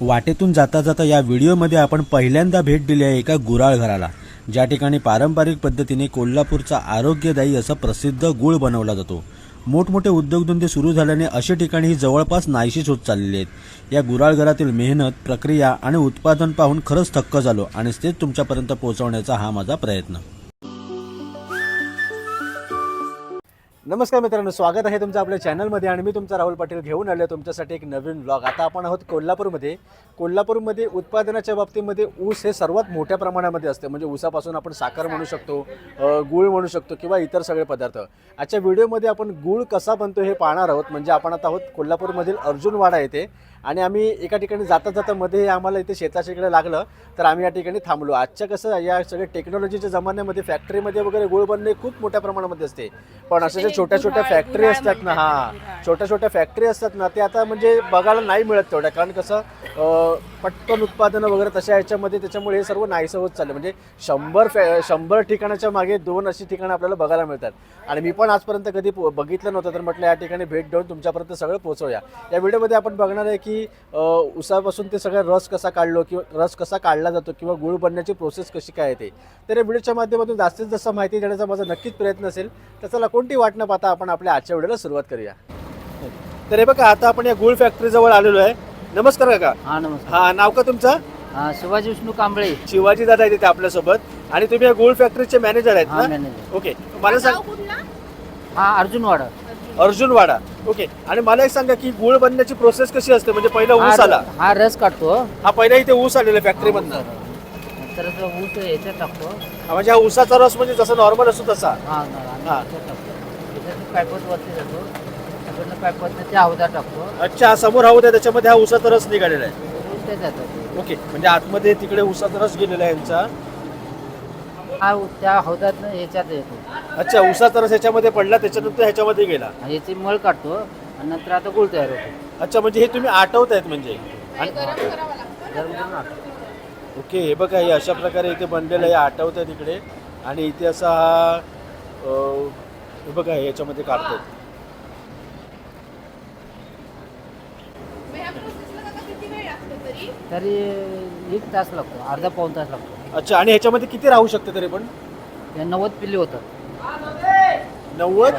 वाटेतून जाता जाता या व्हिडिओमध्ये आपण पहिल्यांदा भेट दिली आहे एका गुराळ घराला. ज्या ठिकाणी पारंपरिक पद्धतीने कोल्हापूरचा आरोग्यदायी असा प्रसिद्ध गुळ बनवला जातो. मोठमोठे उद्योगधंदे सुरू झाल्याने अशा ठिकाणी ही जवळपास नाहीशीच होत चाललेली आहेत. या गुराळ घरातील मेहनत प्रक्रिया आणि उत्पादन पाहून खरंच थक्क झालो आणि तेच तुमच्यापर्यंत पोहोचवण्याचा हा माझा प्रयत्न. नमस्कार मित्रांनो स्वागत आहे तुमचं आपल्या चॅनलमध्ये आणि मी तुमचा राहुल पाटील घेऊन आलो तुमच्यासाठी एक नवीन ब्लॉग आता आपण आहोत कोल्हापूरमध्ये. कोल्हापूरमध्ये उत्पादनाच्या बाबतीमध्ये ऊस हे सर्वात मोठ्या प्रमाणामध्ये असते. म्हणजे ऊसापासून आपण साखर म्हणू शकतो गूळ म्हणू शकतो किंवा इतर सगळे पदार्थ. आजच्या व्हिडिओमध्ये आपण गूळ कसा बनतो हे पाहणार आहोत. म्हणजे आपण आता आहोत कोल्हापूरमधील अर्जुनवाडा येथे. आणि आम्ही एका ठिकाणी जाता जाता मध्ये आम्हाला इथे शेताच्या इकडे लागलं तर आम्ही या ठिकाणी थांबलो. आजच्या कसं या सगळ्या टेक्नॉलॉजीच्या जमान्यामध्ये फॅक्टरीमध्ये वगैरे गुळ बनणे खूप मोठ्या प्रमाणामध्ये असते. पण अशा ज्या छोट्या छोट्या फॅक्टरी असतात ना हा छोट्या छोट्या फॅक्टरी असतात ना ते आता म्हणजे बघायला नाही मिळत तेवढ्या. कारण कसं पटकन उत्पादनं वगैरे तशा याच्यामध्ये त्याच्यामुळे हे सर्व नाहीसं होत चाललं म्हणजे शंभर फॅ शंभर ठिकाणाच्या मागे दोन अशी ठिकाणं आपल्याला बघायला मिळतात. आणि मी पण आजपर्यंत कधी बघितलं नव्हतं तर म्हटलं या ठिकाणी भेट देऊन तुमच्यापर्यंत सगळं पोहोचवूया. या व्हिडिओमध्ये आपण बघणार आहे की अं, उसापासून ते सगळं रस कसा काढलो किंवा रस कसा काढला जातो किंवा गुळ बनण्याची प्रोसेस कशी काय आहे ते. तर या व्हिडिओच्या माध्यमातून जास्तीत जास्त माहिती देण्याचा माझा नक्कीच प्रयत्न असेल. तर चला कोणती वाट न पाहता आपण आपल्या आजच्या व्हिडिओला सुरुवात करूया. तर हे बघा आता आपण या गुळ फॅक्टरीजवळ आलेलो आहे. नमस्कार काका. हा नमस्कार. हा नाव का तुमचं? हा शिवाजी विष्णू कांबळे. शिवाजी दादा आहे तिथे आपल्यासोबत. आणि तुम्ही या गोल्ड फॅक्टरीचे मॅनेजर आहेत हा ना? मॅनेजर ओके मला सांग हा अर्जुनवाडा अर्जुन वाडा. ओके. आणि मला एक सांगा की गुळ बनण्याची प्रोसेस कशी असते? म्हणजे पहिला हा ऊस आला. हा रस काढतो. हा पहिला इथे ऊस आलेला फॅक्टरी मधनं. नंतर तो ऊस याच्यात टाकतो. म्हणजे हा ऊसाचा रस म्हणजे जसा नॉर्मल असतो तसा. हा ना, आणि हा. याच्यात टाकतो. त्याच्यात पायपत वरती जातो. तिकडनं पायपत त्या हौदा टाकतो. अच्छा हा समोर होता त्याच्यामध्ये हा ऊसाचा रस निघालेला आहे. ऊस ते जातो. ओके. म्हणजे आतमध्ये तिकडे ऊसाचा रस गेलेला आहे यांचा. हा ऊ- त्या हौदात याच्यात येतो. अच्छा ऊसाचा रस ह्याच्यामध्ये पडला त्याच्यानंतर ह्याच्यामध्ये गेला. आणि याची मळ काढतो आणि नंतर आता गुळ तयार होतो. अच्छा म्हणजे हे तुम्ही आठवतायत म्हणजे? आणि गरम करून. ओके हे बघा हे अशा प्रकारे इथे बनलेलं आहे आठवत आहे तिकडे आणि इथे असा हा अं, हे बघा हे याच्यामध्ये काढतात तरी? एक तास लागतो अर्धा पाऊन तास लागतो. अच्छा आणि ह्याच्यामध्ये किती राहू शकते तरी पण? नव्वद पिल्ली होतात. नव्वद?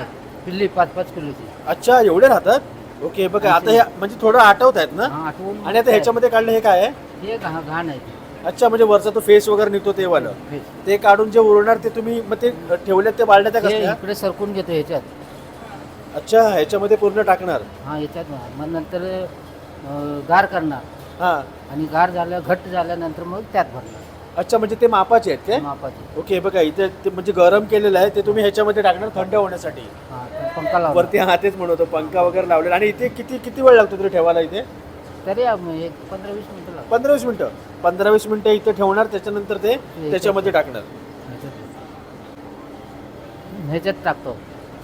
पिल्ली पाच पाच किलोची अच्छा एवढे राहतात? ओके बघा आता हे म्हणजे थोडं आठवत आहेत ना? हा आठवून आणि आता ह्याच्यामध्ये काढलं हे काय आहे? हे घा- घाण आहे ते. अच्छा म्हणजे वरचा तो फेस वगैरे निघतो ते वालं. हे. ते काढून जे उरणार ते तुम्ही मग ते ठेवल्यात ते बाळण्यात हे कसल्या? इकडे सरकून घेतो ह्याच्यात. अच्छा ह्याच्यामध्ये पूर्ण टाकणार. हा ह्याच्यात घाल. मग नंतर अं, गार करणार. हा. आणि गार झालं घट्ट झाल्यानंतर मग त्यात भरणार. अच्छा म्हणजे ते मापाचे आहेत काय? मापाचे ओके बघा इथे ते म्हणजे गरम केलेलं आहे ते तुम्ही ह्याच्यामध्ये टाकणार थंड होण्यासाठी. हा पंखा लावला वरती हा तेच म्हणतो पंखा वगैरे लावलेला. आणि इथे किती किती वेळ लागतो तरी ठेवायला इथे? तरी आम- एक पंधरा वीस मिनिटं लागतात. पंधरा वीस मिनिटं. पंधरा वीस मिनिटं इथे ठेवणार त्याच्यानंतर ते त्याच्यामध्ये टाकणार. ह्याच्यात ह्याच्यात टाकतो.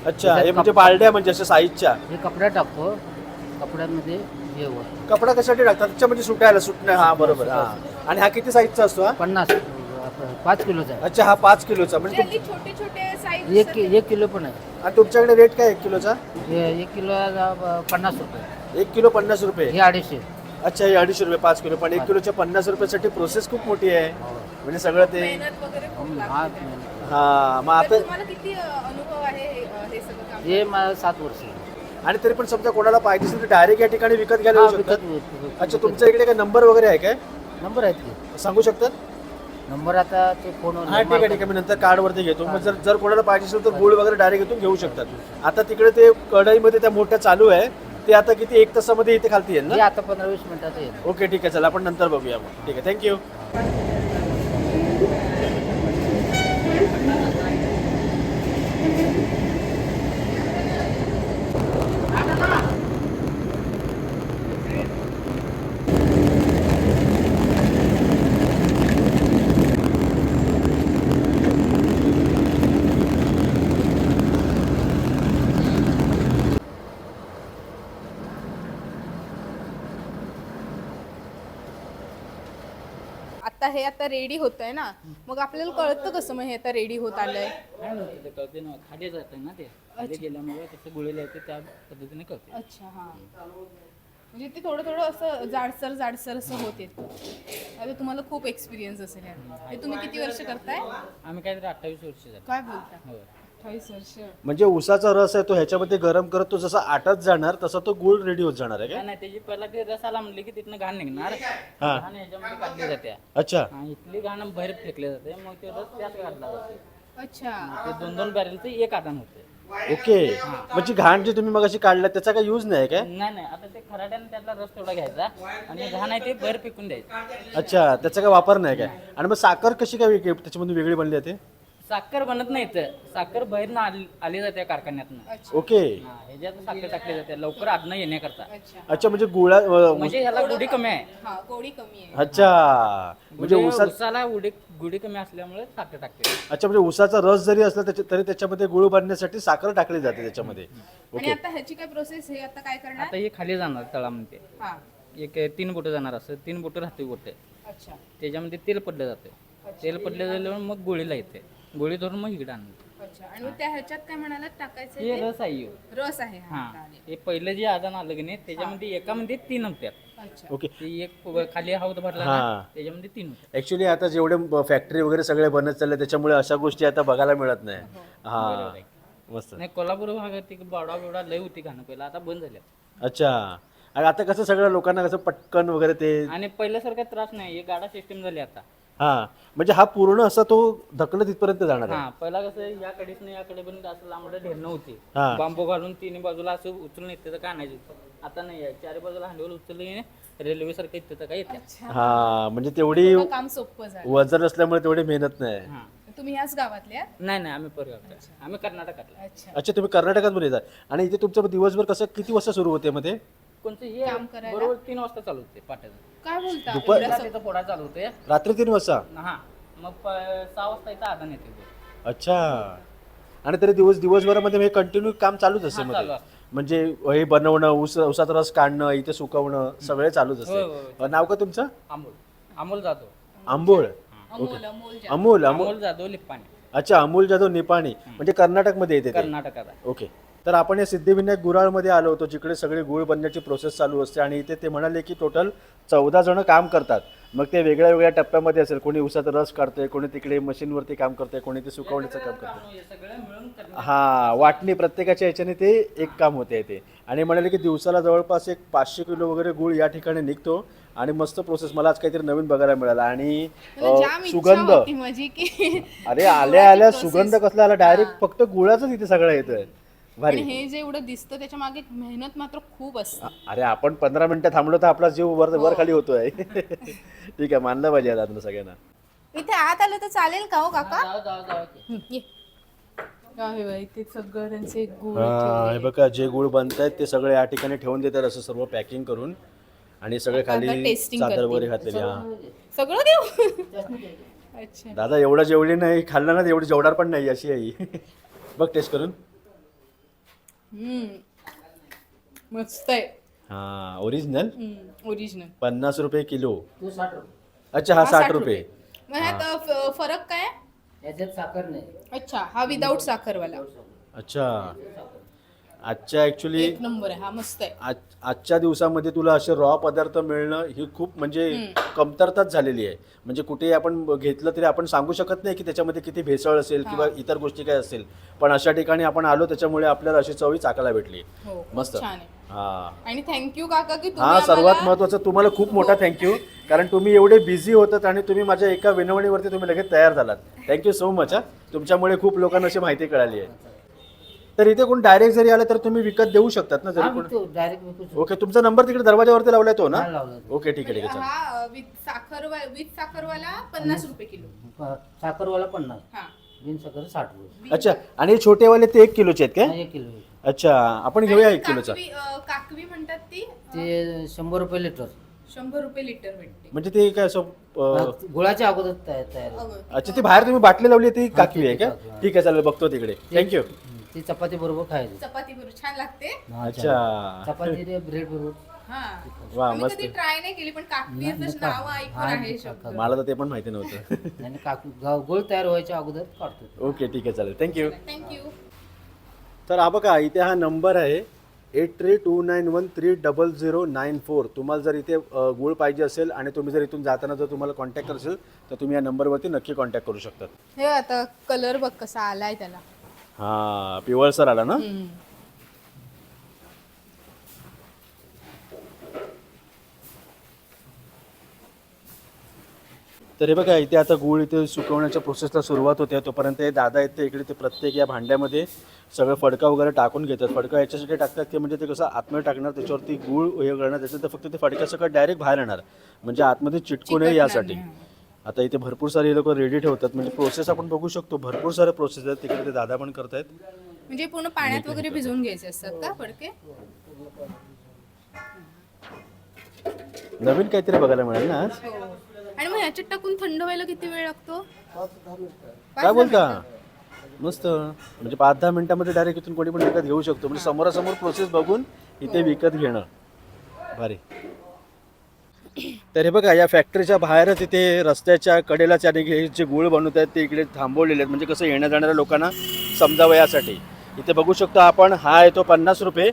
अच्छा हे म्हणजे बालड्या म्हणजे अशा साईजच्या. हे कपड्यात टाकतो. कपड्यांमध्ये हे वर. कपडा कशासाठी टाकतात? अच्छा म्हणजे सुटायला सुटण्या हा बरोबर हा. आणि हा किती साईजचा असतो हा? पन्नास. आपलं पाच किलोचा आहे. अच्छा हा पाच किलोचा. म्हणजे तुम- हल्ली छोटे छोटे साईज एक कि- एक किलो पण आहे. आणि तुमच्याकडे रेट काय एक किलोचा? हे एक किलो पन्नास रुपये. एक किलो पन्नास रुपये? हे अडीचशे. अच्छा हे अडीचशे रुपये पाच किलो. पण एक किलोच्या पन्नास रुपयासाठी प्रोसेस खूप मोठी आहे. म्हणजे सगळं ते मेहनत वगैरे खूप हा लागते हा. मग तर आता तुम्हाला किती अ, अनुभव आहे हे अ, हे सगळं काम हे मला सात वर्ष आणि तरी पण समजा कोणाला पाहिजे असेल तर डायरेक्ट या ठिकाणी विकत घ्यायला हा, येऊ शकतात विकत- विकत- अच्छा तुमच्या इकडे काय नंबर वगैरे आहे काय? नंबर आहेत की? सांगू शकतात नंबर आता ते फोनवर हा ठीक आहे ठीक आहे. मी नंतर कार्डवरती घेतो. मग जर जर कोणाला पाहिजे असेल तर गुळ वगैरे डायरेक्ट इथून घेऊ शकतात. आता तिकडे ते कढईमध्ये त्या मोठ्या चालू आहे. ते आता किती एक तासामध्ये इथे खालती येईल ना? आता पंधरा वीस मिनिटाचं येईल. ओके ठीक आहे. चला आपण नंतर बघूया मग. ठीक आहे थँक्यू आता हे आता रेडी होत आहे ना. मग आपल्याला कळतं कसं मग हे आता रेडी होत आलंय? काय नव्हतं ते कळते ना खाली जाते ना ते. खाली गेल्यामुळे कसं गुळेला येते त्या पद्धतीने कळते अच्छा हा. म्हणजे ते थोडं थोडं असं जाडसर जाडसर असं होत येतं. आता तुम्हाला खूप एक्सपिरियन्स असेल यात. हे तुम्ही किती वर्ष करताय? आम्ही काहीतरी अठ्ठावीस वर्ष झाले. काय बोलता? हो अठ्ठावीस वर्ष. म्हणजे उसाचा रस आहे तो ह्याच्यामध्ये गरम करत तो जसा आटत जाणार तसा तो गुळ रेडी होत जाणार आहे काय नाही त्याची पहिला ते रसाला म्हणले की तिथनं घाण निघणार. हा. घाण ह्याच्यामध्ये काढली जाते. अच्छा. हा, इथली घाण बाहेर फेकली जाते मग ते रस त्यात काढला जाते. अच्छा. ते दोन दोन बॅरेलचं एक आदान होते. ओके. म्हणजे घाण जे तुम्ही मगाशी काढला त्याचा काय यूज नाही काय नाही नाही आता ते खराट्याने त्यातला रस तेवढा घ्यायचा. आणि घाण आहे ते बाहेर फेकून द्यायचं. अच्छा त्याचा काय वापर नाही काय? आणि मग साखर कशी काय वेगळी त्याच्यामध्ये वेगळी बनली जाते साखर बनत नाही इथं. साखर बाहेर आली आली जाते कारखान्यातनं. अच्छा. ओके. हा, ह्याच्यात साखर टाकली जाते. लवकर आदनं येण्याकरता. अच्छा. अच्छा म्हणजे गुळा अं, म्हणजे ह्याला गुढी कमी आहे. हा गोडी कमी आहे. अच्छा. म्हणजे म्हणजे उसा उसाला उडी गुढी कमी असल्यामुळे साखर टाकते. अच्छा म्हणजे उसाचा रस जरी असला त्याच्या- तरी त्याच्यामध्ये गुळ बनण्यासाठी साखर टाकली जाते त्याच्यामध्ये. आणि ओके. आता ह्याची काय प्रोसेस हे आता काय करणार? आता हे खाली जाणार तळामध्ये. हा. एक तीन बोटं जाणार असं. तीन बोटं राहते बोटे. अच्छा. त्याच्यामध्ये तेल पडलं जाते. तेल पडलं झाल्यावर मग गोळीला येते. गोळी धरून मग इकडे अच्छा आणि मग त्या ह्याच्यात काय म्हणाला टाकायचं हे ते? रस आहे. रस आहे हा हा. हे पहिलं जे आदान आलं की नाही त्याच्यामध्ये एकामध्ये तीन होत्यात. अच्छा. ओके. ते एक खाली हौद भरला हा. ना त्याच्यामध्ये तीन होत्या ऍक्च्युली आता जेवढे फॅक्टरी वगैरे सगळे बनत चालले त्याच्यामुळे अशा गोष्टी आता बघायला मिळत नाही. हा बरोबर आहे. मस्त. नाही कोल्हापूर भागात ती बावडा बिवडा लय होती घाणं पहिला आता बंद झाल्या अच्छा. आणि आता कसं सगळं लोकांना कसं पटकन वगैरे ते आणि पहिल्यासारखा त्रास नाही हे गाडा सिस्टीम झाली आता. हा. म्हणजे हा पूर्ण असा तो ढकलत इथपर्यंत जाणार आहे. हा पहिला कसं या कडेच नाही या कडे पण असं लांबड ढेरणं होती हा. बांबू घालून तिन्ही बाजूला असं उचलून येते तर काय नाही आता नाही आहे. चारी बाजूला हांडवल उचलले रेल्वे सारखं येते तर काय येते हा म्हणजे तेवढी काम सोपं झालं. वजन असल्यामुळे तेवढी मेहनत नाही. हा. तुम्ही ह्याच गावातले आहात? नाही नाही आम्ही परगाव आम्ही कर्नाटकातला. अच्छा. अच्छा तुम्ही कर्नाटकात पण येतात आणि इथे तुमचं दिवसभर कसं किती वाजता सुरू होते मध्ये कोणतं हे काम करायला? बरोबर तीन वाजता चालू होते पाट्याचं. काय बोलता? दुपार- चालू होते. रात्री तीन वाजता? हा मग प- सहा वाजता इथं आदान येते अच्छा. आणि तरी दिवस दिवसभरामध्ये हे कंटिन्यू काम चालूच असते हा, मध्ये चालू म्हणजे हे बनवणं ऊस ऊसाचा रस काढणं इथे सुकवणं सगळे चालूच होय, होय, असते नाव का तुमचं? अमोल. अमोल जाधव. आंबोळ अमोल अमोल अमोल अमोल. अमोल जाधव लिप्पाने अच्छा अमोल जाधव निपाणी. म्हणजे कर्नाटकमध्ये येते ते. कर्नाटकात आहे. ओके. तर आपण या सिद्धिविनायक गुराळमध्ये आलो होतो जिकडे सगळे गुळ बनण्याची प्रोसेस चालू असते आणि इथे ते म्हणाले की टोटल चौदा जण काम करतात. मग ते वेगळ्या वेगळ्या टप्प्यामध्ये असेल कोणी उसाचा रस काढतंय कोणी तिकडे मशीनवरती काम करतंय कोणी ते सुकवण्याचं काम करतंय. हे वाटणी प्रत्येकाच्या याच्याने ते एक काम होते ते. आणि म्हणाले की दिवसाला जवळपास एक पाचशे किलो वगैरे गुळ या ठिकाणी निघतो आणि मस्त प्रोसेस मला आज काहीतरी नवीन बघायला मिळाला. आणि सुगंध. अरे आल्या आल्या सुगंध कसला आला? डायरेक्ट फक्त गुळाच इथे सगळं येतोय. भारी. आणि हे जे एवढं दिसतं त्याच्यामागे मेहनत मात्र खूप असते. अरे आपण पंधरा मिनिटं थांबलो तर आपला जीव वर वर खाली होतोय. ठीक आहे मानलं पाहिजे आता तुम्ही सगळ्यांना. इथे आत आलं तर चालेल का हो काका? हं, ये. काय बाई, इथे सगळं त्यांचे गुळ हा हे बघा जे गुळ बनतायत ते सगळे या ठिकाणी ठेवून देतात असं सर्व पॅकिंग करून. आणि सगळे खाली tasting चादर करतील. वगैरे घातलेली हा. सगळं देऊ? अच्छा दादा एवढं जेवढी नाही खाल्लं ना एवढी जेवणार पण नाही अशी आहे बघ टेस्ट करून. हम्म. मस्त आहे. हा ओरिजिनल ओरिजिनल पन्नास रुपये किलो. तू साठ रुपये. अच्छा हा साठ रुपये. मग ह्यात अ, फ- फरक काय? आहे? याच्यात साखर नाही. अच्छा हा विदाऊट साखरवाला. अच्छा. आजच्या ॲक्च्युली एक नंबर आहे. हा मस्त आहे. आज आजच्या दिवसामध्ये तुला असे रॉ पदार्थ मिळणं ही खूप म्हणजे कमतरताच झालेली आहे. म्हणजे कुठेही आपण घेतलं तरी आपण सांगू शकत नाही की त्याच्यामध्ये किती भेसळ असेल किंवा इतर गोष्टी काय असेल. पण अशा ठिकाणी आपण आलो त्याच्यामुळे आपल्याला अशी चवी चाकायला भेटली. हो मस्त. छान आहे. हा. आणि थँक्यू काका की तुम्ही हा सर्वात आम्हाला- महत्वाचं तुम्हाला खूप मोठा थँक्यू कारण तुम्ही एवढे बिझी होतात आणि तुम्ही माझ्या एका विनवणीवरती तुम्ही लगेच तयार झालात. थँक्यू सो मच हा. तुमच्यामुळे खूप लोकांना अशी माहिती कळाली आहे. तर इथे कोण डायरेक्ट जरी आलं तर तुम्ही विकत देऊ शकतात ना जरी कोण डायरेक्ट विकू ओके तुमचा नंबर तिकडे दरवाजावरती लावलाय तो ना? हा, लावलाय. ओके ठीक आहे ठीक आहे चालेल. हा विथ साखर विथ साखरवाला पन्नास रुपये किलो. साखरवाला पन्नास. हा. बिन साखर साठ रुपये. अच्छा आणि हे छोटेवाले ते एक किलोचे आहेत काय? एक किलो अच्छा आपण घेऊया आणि एक किलोचा. काकवी अ, काकवी म्हणतात ती अ, ते शंभर रुपये लिटर. शंभर रुपये लिटर भेटते. म्हणजे ते काय असं अं, गुळाच्या अगोदर तयार अगं, अच्छा ती बाहेर तुम्ही बाटली लावली ती काकवी आहे का. ठीक आहे चालेल बघतो तिकडे. थँक्यू ती चपाती बरोबर खायची. चपाती बरोबर छान लागते. अच्छा. चपाती ब्रेड बरोबर. हा. वा आम्ही मस्त. कधी ट्राय नाही केली पण काकवी असं नाव ऐकून आहे शब्द. मला तर ते पण माहिती नव्हतं. आणि काकू गाव गुळ तयार व्हायच्या अगोदर काढतो. ओके ठीक आहे चालेल. थँक्यू थँक्यू तर हा बघा इथे हा नंबर आहे eight three two nine one three double zero nine four तुम्हाला जर इथे अ, गूळ पाहिजे असेल आणि तुम्ही जर इथून जाताना जर तुम्हाला कॉन्टॅक्ट असेल तर तुम्ही या नंबरवरती नक्की कॉन्टॅक्ट करू शकतात. हे आता कलर बघ कसा आलाय त्याला. हां पिवळसर आला ना? हम्म. तर हे बघा इथे आता गूळ इथे सुकवण्याच्या प्रोसेसला सुरुवात होते. तोपर्यंत हे दादा येते इकडे ते प्रत्येक या भांड्यामध्ये सगळं फडका वगैरे टाकून घेतात. फडका याच्यासाठी टाकतात की म्हणजे ते कसं आतमध्ये टाकणार त्याच्यावरती गूळ हे करणार त्याच्यानंतर फक्त ते फडक्या सगळं डायरेक्ट बाहेर येणार. म्हणजे आतमध्ये चिटकू नये यासाठी. नाही, आता इथे भरपूर सारे लोक रेडी ठेवतात. म्हणजे प्रोसेस आपण बघू शकतो. भरपूर सारे प्रोसेस आहेत. तिकडे ते दादा पण करतायत. म्हणजे पूर्ण पाण्यात वगैरे भिजवून घ्यायचे असतात का फडके? नवीन काहीतरी बघायला मिळेल ना आज? हो. आणि मग ह्याच्यात टाकून थंड व्हायला किती वेळ लागतो? काय बोलता? मस्त. म्हणजे पाच दहा मिनिटामध्ये डायरेक्ट इथून कोणी पण विकत घेऊ शकतो. म्हणजे समोरासमोर प्रोसेस बघून इथे विकत घेणं. भारी. तर हे बघा या फॅक्टरीच्या बाहेरच इथे रस्त्याच्या कडेला त्याने हे जे गुळ बनवत आहेत ते इकडे थांबवलेले आहेत. म्हणजे कसं येण्या जाणाऱ्या लोकांना समजावं यासाठी. इथे बघू शकतो आपण हा आहे तो पन्नास रुपये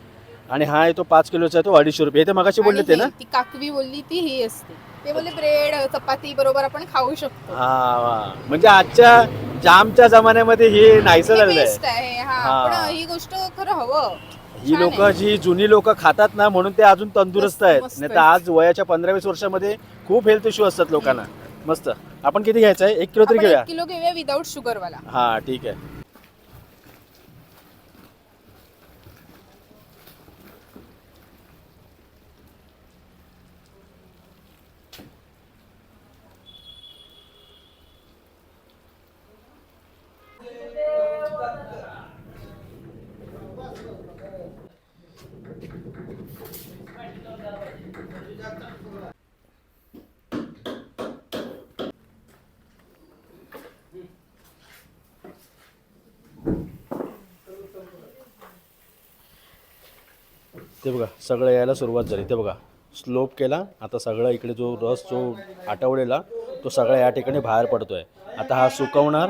आणि हा आहे तो पाच किलोचा आहे तो अडीचशे रुपये. इथे मगाशी बोलले ते ना? ती काकवी बोलली ती ही असते. ते बोलले ब्रेड चपाती बरोबर आपण खाऊ शकतो. हा वा. म्हणजे आजच्या जामच्या जमान्यामध्ये हे नाहीसं झालेलं आहे. बेस्ट आहे. हा हा. पण ही गोष्ट खरं हवं. ही छान लोक आहे. जी जुनी लोक खातात ना म्हणून ते अजून तंदुरुस्त मस्त- आहेत. मस्त नाही तर आज वयाच्या पंधरा वीस वर्षामध्ये खूप हेल्थ इश्यू असतात लोकांना. मस्त. आपण किती घ्यायचं आहे? एक किलो तरी आपण घेऊया. एक किलो घेऊया विदाऊट शुगर वाला. हा ठीक आहे. ते बघा सगळं यायला सुरुवात झाली. ते बघा स्लोप केला आता सगळा इकडे जो रस जो आटवलेला तो सगळा या ठिकाणी बाहेर पडतो आहे आता हा सुकवणार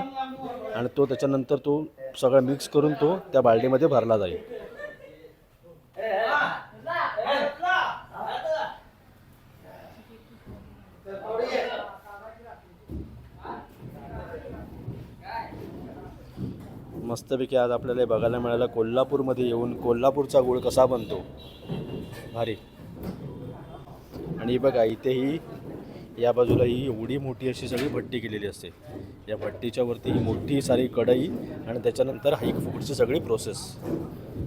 आणि तो त्याच्यानंतर तो सगळं मिक्स करून तो त्या बाल्टीमध्ये भरला जाईल. मस्तपैकी आज आपल्याला हे बघायला मिळालं. कोल्हापूरमध्ये येऊन कोल्हापूरचा गुळ कसा बनतो? भारी. आणि बघा इथेही या बाजूला ही एवढी मोठी अशी सगळी भट्टी केलेली असते. या भट्टीच्या वरती ही मोठी सारी कढई आणि त्याच्यानंतर हाईक फूडची सगळी प्रोसेस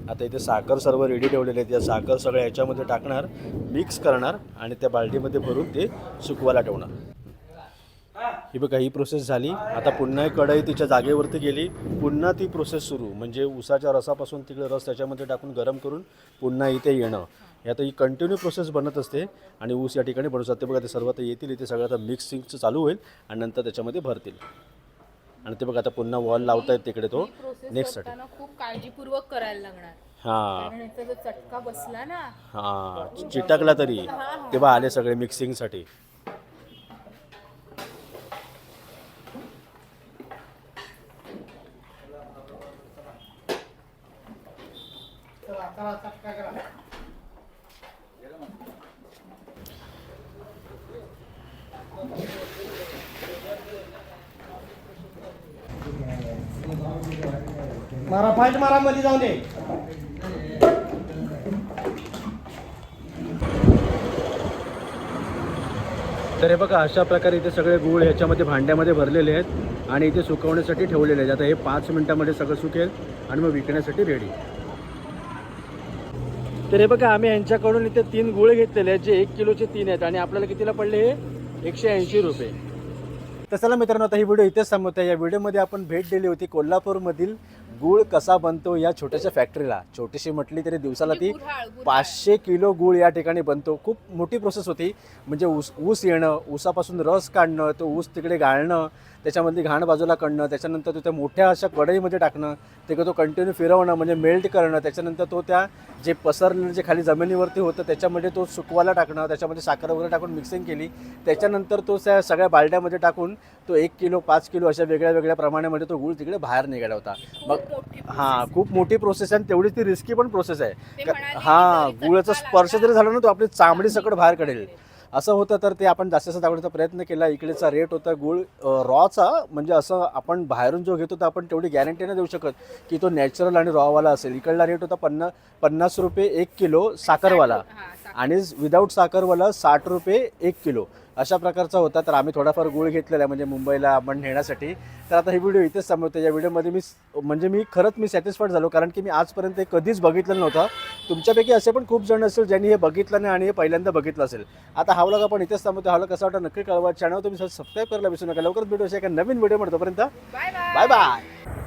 आता इथे साखर सर्व रेडी ठेवलेले आहेत. या साखर सगळ्या याच्यामध्ये टाकणार मिक्स करणार आणि त्या बाल्टीमध्ये भरून ते सुकवायला ठेवणार. ही बघा ही प्रोसेस झाली. आता पुन्हा एक कढई तिच्या जागेवरती गेली. पुन्हा ती प्रोसेस सुरू. म्हणजे उसाच्या रसापासून तिकडे रस त्याच्यामध्ये टाकून गरम करून पुन्हा इथे येणं. हे आता ही कंटिन्यू प्रोसेस बनत असते आणि ऊस या ठिकाणी बनवतात ते बघा ते सर्व आता येतील. इथे सगळं आता मिक्सिंगचं चालू होईल आणि नंतर त्याच्यामध्ये भरतील. आणि ते बघा आता पुन्हा वॉल लावतायत तिकडे तो. नेक्स्टसाठी खूप काळजीपूर्वक करायला लागणार. हां. चटका बसला ना हां. चिटकला तरी. तेव्हा आले सगळे मिक्सिंगसाठी मारा फाईट मारा मध्ये जाऊ दे. तर हे बघा अशा प्रकारे इथे सगळे गूळ ह्याच्यामध्ये भांड्यामध्ये भरलेले आहेत आणि इथे सुकवण्यासाठी ठेवलेले आहेत. आता हे पाच मिनिटामध्ये सगळं सुकेल आणि मग विकण्यासाठी रेडी तर हे बघा आम्ही यांच्याकडून इथे तीन गुळे घेतलेले आहेत जे एक किलोचे तीन आहेत. आणि आपल्याला कितीला पडले हे? एकशे ऐंशी रुपये. तर चला मित्रांनो आता ही व्हिडिओ इथेच आहे या व्हिडिओमध्ये आपण भेट दिली होती कोल्हापूरमधील गूळ कसा बनतो या छोट्याशा फॅक्टरीला छोटीशी म्हटली तरी दिवसाला ती गुऱ्हाळ. पाचशे किलो गूळ या ठिकाणी बनतो. खूप मोठी प्रोसेस होती. म्हणजे ऊस ऊस येणं ऊसापासून रस काढणं तो ऊस तिकडे गाळणं त्याच्यामधली घाण बाजूला काढणं त्याच्यानंतर तो त्या मोठ्या अशा कढईमध्ये टाकणं ते तो कंटिन्यू फिरवणं म्हणजे मेल्ट करणं त्याच्यानंतर तो त्या जे पसरलेलं जे खाली जमिनीवरती होतं त्याच्यामध्ये तो सुकवायला टाकणं त्याच्यामध्ये साखर वगैरे टाकून मिक्सिंग केली. त्याच्यानंतर तो त्या सगळ्या बालड्यामध्ये टाकून तो एक किलो पाच किलो अशा वेगळ्या वेगळ्या प्रमाणामध्ये तो गुळ तिकडे बाहेर निघाला होता. मग हां खूप मोठी प्रोसेस आहे आणि तेवढीच ती रिस्की पण प्रोसेस आहे. हां गुळाचा स्पर्श जरी झाला ना तो आपली चांबडी सकट बाहेर काढेल. असं होतं तर ते आपण जास्तीत जास्त दाखवण्याचा प्रयत्न केला. इकडेचा रेट होता गुळ रॉचा म्हणजे असं आपण बाहेरून जो घेतो तर आपण तेवढी गॅरंटी नाही देऊ शकत की तो नॅचरल आणि रॉवाला असेल. इकडला रेट होता पन्ना पन्नास रुपये एक किलो साखरवाला. साखर. आणि विदाऊट साखरवाला साठ रुपये एक किलो. अशा प्रकारचा होता. तर आम्ही थोडाफार गुळ घेतलेला आहे म्हणजे मुंबईला आपण नेण्यासाठी. तर आता ही व्हिडिओ इथेच थांबवते. या व्हिडिओमध्ये मी म्हणजे मी खरंच मी सॅटिस्फाईड झालो कारण की मी आजपर्यंत हे कधीच बघितलं नव्हतं. तुमच्यापैकी असे पण खूप जण असेल ज्यांनी हे बघितलं नाही आणि हे पहिल्यांदा बघितलं असेल. आता हा व्लॉग आपण इथेच थांबवतो. हा व्लॉग कसा वाटतं नक्की कळवा. चॅनल तुम्ही सबस्क्राईब करायला विसरू नका. लवकरच व्हिडिओ एका नवीन व्हिडिओ म्हणतो तोपर्यंत. Bye bye bye bye